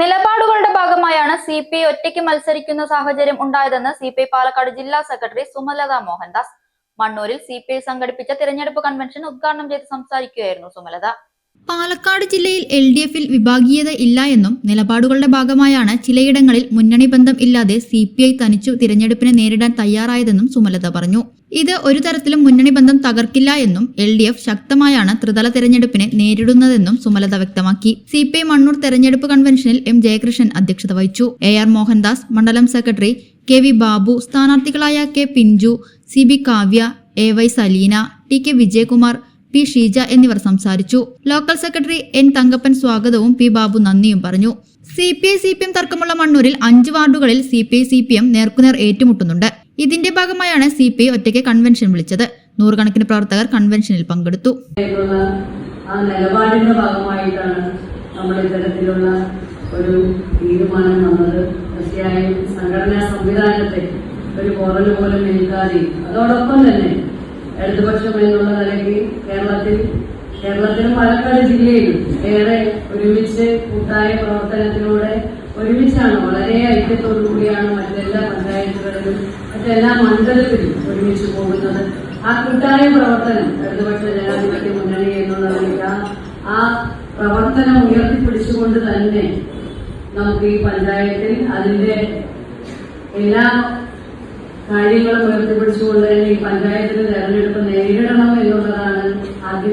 നിലപാടുകളുടെ ഭാഗമായാണ് C P ഒറ്റയ്ക്ക് മത്സരിക്കുന്ന സാഹചര്യം ഉണ്ടായതെന്ന് സി പി ഐ പാലക്കാട് ജില്ലാ സെക്രട്ടറി സുമലത മോഹൻദാസ്. മണ്ണൂരിൽ സി പി ഐ സംഘടിപ്പിച്ച തിരഞ്ഞെടുപ്പ് കൺവെൻഷൻ ഉദ്ഘാടനം ചെയ്ത് സംസാരിക്കുകയായിരുന്നു സുമലത. പാലക്കാട് ജില്ലയിൽ എൽ ഡി എഫിൽ വിഭാഗീയത ഇല്ല എന്നും നിലപാടുകളുടെ ഭാഗമായാണ് ചിലയിടങ്ങളിൽ മുന്നണി ബന്ധം ഇല്ലാതെ സി പി ഐ തനിച്ചു തിരഞ്ഞെടുപ്പിനെ നേരിടാൻ തയ്യാറായതെന്നും സുമലത പറഞ്ഞു. ഇത് ഒരു തരത്തിലും മുന്നണി ബന്ധം തകർക്കില്ല എന്നും എൽ ഡി എഫ് ശക്തമായാണ് ത്രിതല തെരഞ്ഞെടുപ്പിനെ നേരിടുന്നതെന്നും സുമലത വ്യക്തമാക്കി. സി പി ഐ മണ്ണൂർ തെരഞ്ഞെടുപ്പ് കൺവെൻഷനിൽ എം ജയകൃഷ്ണൻ അധ്യക്ഷത വഹിച്ചു. എ ആർ മോഹൻദാസ് മണ്ഡലം secretary K V Babu സ്ഥാനാർത്ഥികളായ K Pinchu C B Kavya A Y Saleena T K Vijayakumar P Sheeja എന്നിവർ സംസാരിച്ചു. ലോക്കൽ സെക്രട്ടറി എൻ തങ്കപ്പൻ സ്വാഗതവും പി ബാബു നന്ദിയും പറഞ്ഞു. C P I C P M തർക്കമുള്ള മണ്ണൂരിൽ അഞ്ച് വാർഡുകളിൽ C P I C P M നേർക്കുനേർ ഏറ്റുമുട്ടുന്നുണ്ട്. ഇതിന്റെ ഭാഗമായാണ് സി പി ഐ ഒറ്റയ്ക്ക് കൺവെൻഷൻ വിളിച്ചത്. നൂറുകണക്കിന് പ്രവർത്തകർ കൺവെൻഷനിൽ പങ്കെടുത്തു. ആ നിലപാടിന്റെ ഭാഗമായിട്ടാണ് നമ്മൾ ഇത്തരത്തിലുള്ള ഒരു തീരുമാനം വന്നത്. തീർച്ചയായും സംഘടനാ സംവിധാനത്തെ ഒരു പോറൽ പോലെ നിൽക്കാതെ അതോടൊപ്പം തന്നെ ഇടതുപക്ഷം എന്നുള്ള നിലയ്ക്ക് കേരളത്തിൽ കേരളത്തിലും പാലക്കാട് ജില്ലയിലും ഏറെ ഒരുമിച്ച് കൂട്ടായ പ്രവർത്തനത്തിലൂടെ ഒരുമിച്ചാണ് വളരെ ഐക്യത്തോടുകൂടിയാണ് മറ്റെല്ലാ പഞ്ചായത്തുകളിലും മറ്റെല്ലാ മണ്ഡലത്തിലും ഒരുമിച്ച് പോകുന്നത്. ആ കൂട്ടായ പ്രവർത്തനം ഇടതുപക്ഷ ജനാധിപത്യ മുന്നണി എന്നുള്ള ആ- പ്രവർത്തനം ഉയർത്തിപ്പിടിച്ചുകൊണ്ട് തന്നെ നമുക്ക് ഈ പഞ്ചായത്തിൽ അതിന്റെ എല്ലാ കാര്യങ്ങളും ഉയർത്തിപ്പിടിച്ചുകൊണ്ട് തന്നെ ഈ പഞ്ചായത്തിൽ